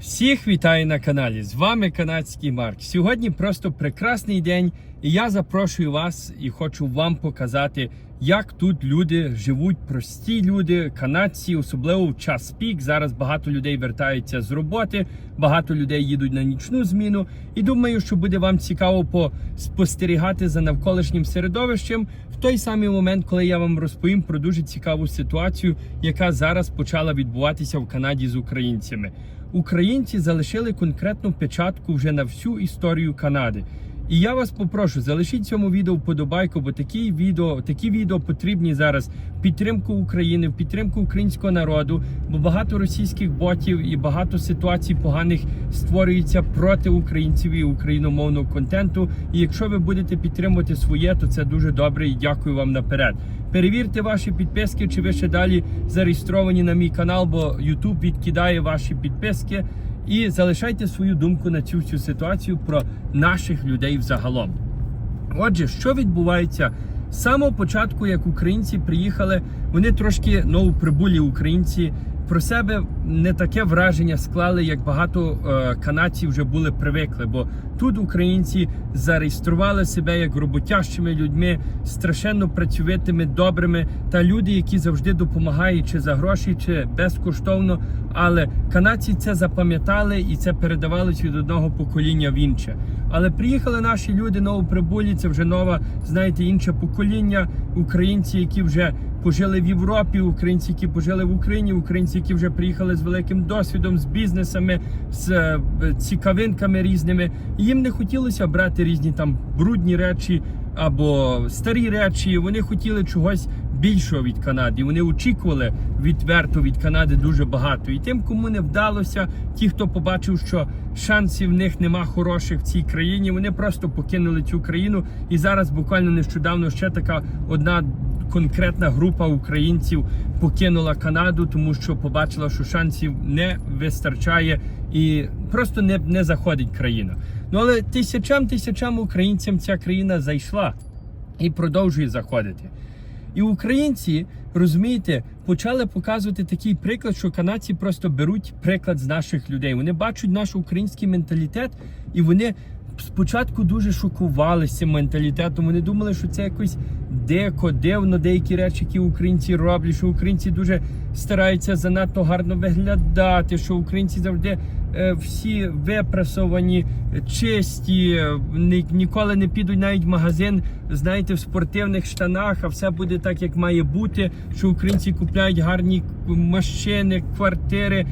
Всіх вітаю на каналі. З вами канадський Марк. Сьогодні просто прекрасний день, і я запрошую вас і хочу вам показати, як тут люди живуть, прості люди, канадці, особливо в час пік. Зараз багато людей вертаються з роботи, багато людей їдуть на нічну зміну. І думаю, що буде вам цікаво поспостерігати за навколишнім середовищем в той самий момент, коли я вам розповім про дуже цікаву ситуацію, яка зараз почала відбуватися в Канаді з українцями. Українці залишили конкретну печатку вже на всю історію Канади. І я вас попрошу, залишіть цьому відео вподобайку, бо такі відео, такі відео потрібні зараз в підтримку України, в підтримку українського народу, бо багато російських ботів і багато ситуацій поганих створюється проти українців і україномовного контенту. І якщо ви будете підтримувати своє, то це дуже добре і дякую вам наперед. Перевірте ваші підписки, чи ви ще далі зареєстровані на мій канал, бо YouTube відкидає ваші підписки. І залишайте свою думку на цю всю ситуацію про наших людей взагалом. Отже, що відбувається з самого початку, як українці приїхали, вони трошки новоприбулі українці про себе не таке враження склали, як багато е, канадців вже були привикли. Бо тут українці зареєстрували себе як роботящими людьми, страшенно працьовитими, добрими та люди, які завжди допомагають чи за гроші, чи безкоштовно. Але канадці це запам'ятали і це передавалось від одного покоління в інше. Але приїхали наші люди новоприбулі, це вже нова, знаєте, інше покоління, українці, які вже пожили в Європі, українці, які пожили в Україні, українці, які вже приїхали з великим досвідом, з бізнесами, з е, цікавинками різними. Їм не хотілося брати різні там брудні речі або старі речі. Вони хотіли чогось більшого від Канади. Вони очікували відверто від Канади дуже багато. І тим, кому не вдалося, ті, хто побачив, що шансів в них нема хороших в цій країні, вони просто покинули цю країну. І зараз буквально нещодавно ще така одна. Конкретна група українців покинула Канаду, тому що побачила, що шансів не вистачає і просто не, не заходить країна. Ну але тисячам тисячам українцям ця країна зайшла і продовжує заходити. І українці, розумієте, почали показувати такий приклад, що канадці просто беруть приклад з наших людей. Вони бачать наш український менталітет, і вони спочатку дуже шокувалися цим менталітетом. Вони думали, що це якось дико, дивно, деякі речі, які українці роблять, що українці дуже стараються занадто гарно виглядати, що українці завжди е, всі випрасовані, чисті, ні, ніколи не підуть навіть в магазин, знаєте, в спортивних штанах, а все буде так, як має бути. Що українці купляють гарні машини, квартири.